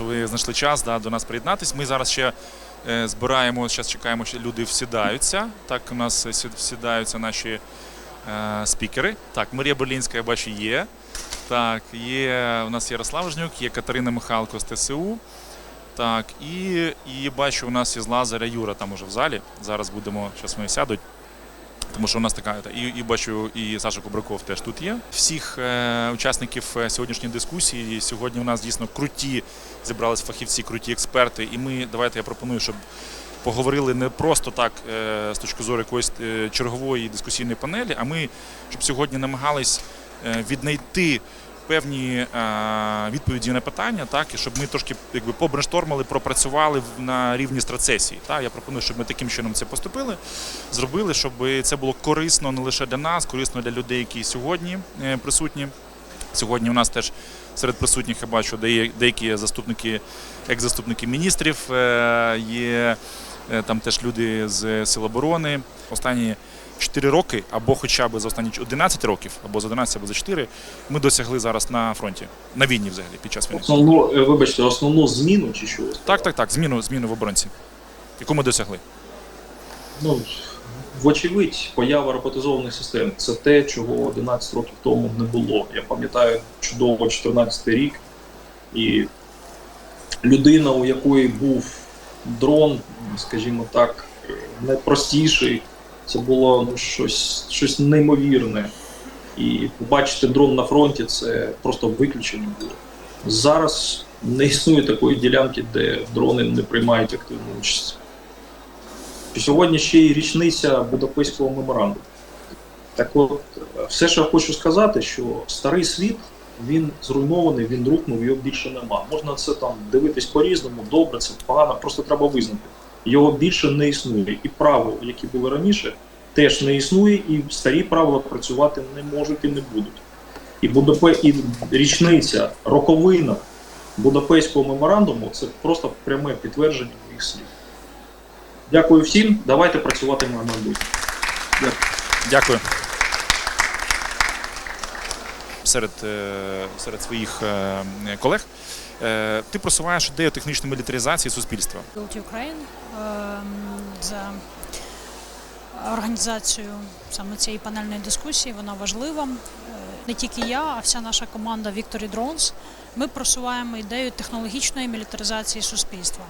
що ви знайшли час да, до нас приєднатись. Ми зараз ще е, збираємо, зараз чекаємо, що люди всідаються. Так, у нас всідаються наші е, спікери. Так, Марія Берлінська, я бачу, є. Так, є у нас Ярослав Жнюк, є Катерина Михайлко з ТСУ. Так, і, і бачу, у нас із Лазаря Юра там уже в залі. Зараз будемо, зараз вони сядуть. Тому що у нас така і, і бачу, і Саша Кубраков теж тут є. Всіх е, учасників е, сьогоднішньої дискусії. Сьогодні у нас дійсно круті зібрались фахівці, круті експерти. І ми давайте я пропоную, щоб поговорили не просто так е, з точки зору якоїсь е, чергової дискусійної панелі, а ми щоб сьогодні намагались е, віднайти певні е, відповіді на питання, так і щоб ми трошки якби побрейнштормили, пропрацювали на рівні страцесії. Так, я пропоную, щоб ми таким чином це поступили, зробили, щоб це було корисно не лише для нас, корисно для людей, які сьогодні присутні. Сьогодні у нас теж серед присутніх я бачу дея- деякі заступники, екс-заступники міністрів, е, є е, там теж люди з Сил оборони. Останні 4 роки, або хоча б за останні 11 років, або за 11, або за 4, ми досягли зараз на фронті, на війні взагалі під час війни. Основну, е, вибачте, основну зміну чи що? Так, так, так, зміну, зміну в оборонці, яку ми досягли. Ну, вочевидь, поява роботизованих систем це те, чого 11 років тому не було. Я пам'ятаю чудово 14 рік, і людина, у якої був дрон, скажімо так, найпростіший, це було ну, щось, щось неймовірне. І побачити дрон на фронті це просто виключення було. Зараз не існує такої ділянки, де дрони не приймають активну участь. Сьогодні ще й річниця Будапештського меморандуму. Так от, все, що я хочу сказати, що старий світ він зруйнований, він рухнув, його більше нема. Можна це там дивитись по-різному, добре, це погано, просто треба визнати. Його більше не існує. І правил, які були раніше, теж не існує, і старі правила працювати не можуть і не будуть. І Будапе... і річниця, роковина Будапештського меморандуму це просто пряме підтвердження моїх слів. Дякую всім. Давайте працювати на майбутнє. Дякую. Серед, е, серед своїх е, колег е, ти просуваєш ідею технічної мілітаризації суспільства. Ukraine ем, за організацію саме цієї панельної дискусії. Вона важлива. Не тільки я, а вся наша команда Victory Drones. Ми просуваємо ідею технологічної мілітаризації суспільства.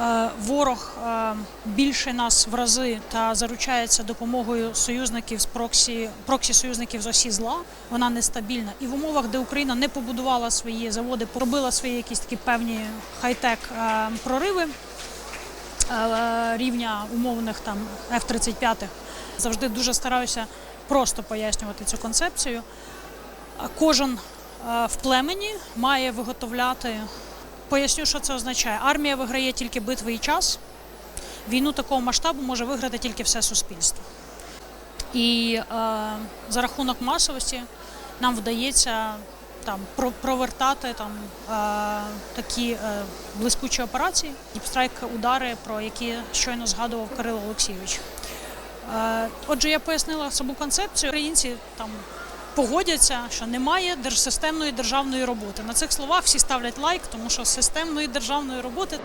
Е, Ворог е, більше нас в рази та заручається допомогою союзників з проксі, проксі союзників з осі зла. Вона нестабільна. І в умовах, де Україна не побудувала свої заводи, поробила свої якісь такі певні хай-тек е, прориви рівня умовних там F-35, завжди дуже стараюся просто пояснювати цю концепцію. Кожен в племені має виготовляти. Поясню, що це означає. Армія виграє тільки битви і час. Війну такого масштабу може виграти тільки все суспільство. І е, за рахунок масовості нам вдається там про- провертати там е, такі е, блискучі операції, діпстрайк удари, про які щойно згадував Кирило Олексійович. Е, отже, я пояснила саму концепцію. Українці там погодяться, що немає держсистемної державної роботи. На цих словах всі ставлять лайк, тому що системної державної роботи